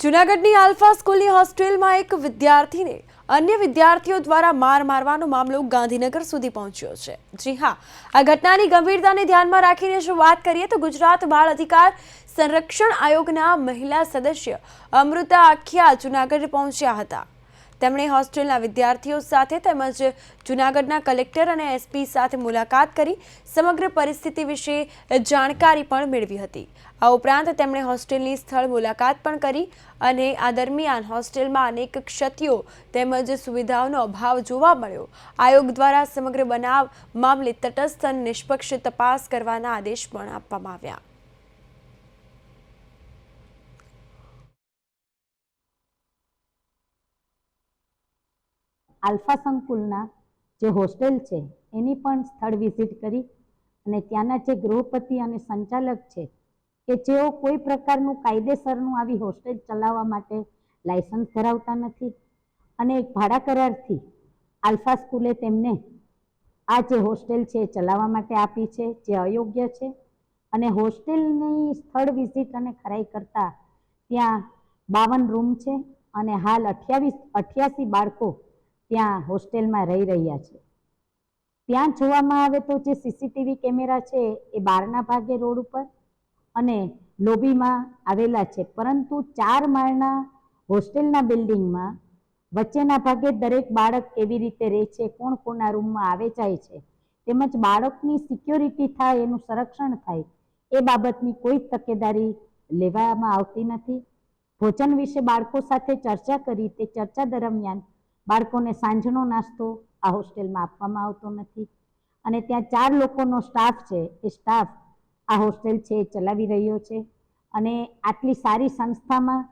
જૂનાગઢની આલ્ફા સ્કૂલની હોસ્ટેલમાં એક વિદ્યાર્થીને અન્ય વિદ્યાર્થીઓ દ્વારા માર મારવાનો મામલો ગાંધીનગર સુધી પહોંચ્યો છે. જી હા, આ ઘટનાની ગંભીરતાને ધ્યાનમાં રાખીને જો વાત કરીએ તો ગુજરાત બાળ અધિકાર સંરક્ષણ આયોગના મહિલા સદસ્ય અમૃતા આખ્યા જૂનાગઢ પહોંચ્યા હતા. તેમણે હોસ્ટેલના વિદ્યાર્થીઓ સાથે તેમજ જૂનાગઢના કલેક્ટર અને એસપી સાથે મુલાકાત કરી સમગ્ર પરિસ્થિતિ વિશે જાણકારી પણ મેળવી હતી. આ ઉપરાંત તેમણે હોસ્ટેલની સ્થળ મુલાકાત પણ કરી અને આ દરમિયાન હોસ્ટેલમાં અનેક ક્ષતિઓ તેમજ સુવિધાઓનો અભાવ જોવા મળ્યો. આયોગ દ્વારા સમગ્ર બનાવ મામલે તટસ્થ નિષ્પક્ષ તપાસ કરવાના આદેશ પણ આપવામાં આવ્યા. આલ્ફા સંકુલના જે હોસ્ટેલ છે, એની પણ સ્થળ વિઝિટ કરી અને ત્યાંના જે ગૃહપતિ અને સંચાલક છે, કે જેઓ કોઈ પ્રકારનું કાયદેસરનું આવી હોસ્ટેલ ચલાવવા માટે લાયસન્સ ધરાવતા નથી. અને એક ભાડા કરારથી આલ્ફા સ્કૂલે તેમને આ જે હોસ્ટેલ છે એ ચલાવવા માટે આપી છે, જે અયોગ્ય છે. અને હોસ્ટેલની સ્થળ વિઝિટ અને ખરાઈ કરતાં ત્યાં બાવન રૂમ છે અને હાલ અઠ્યાવીસ, અઠ્યાસી બાળકો ત્યાં હોસ્ટેલમાં રહી રહ્યા છે. ત્યાં જોવામાં આવે તો જે સીસીટીવી કેમેરા છે એ બહારના ભાગે રોડ ઉપર અને લોબીમાં આવેલા છે. પરંતુ ચાર માળના હોસ્ટેલના બિલ્ડિંગમાં વચ્ચેના ભાગે દરેક બાળક કેવી રીતે રહે છે, કોણ કોના રૂમમાં આવે જાય છે, તેમજ બાળકની સિક્યોરિટી થાય, એનું સંરક્ષણ થાય, એ બાબતની કોઈ તકેદારી લેવામાં આવતી નથી. ભોજન વિશે બાળકો સાથે ચર્ચા કરી તે ચર્ચા દરમિયાન બાળકોને સાંજનો નાસ્તો આ હોસ્ટેલમાં આપવામાં આવતો નથી. અને ત્યાં ચાર લોકોનો સ્ટાફ છે, એ સ્ટાફ આ હોસ્ટેલ છે એ ચલાવી રહ્યો છે. અને આટલી સારી સંસ્થામાં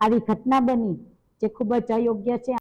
આવી ઘટના બની, જે ખૂબ જ અયોગ્ય છે.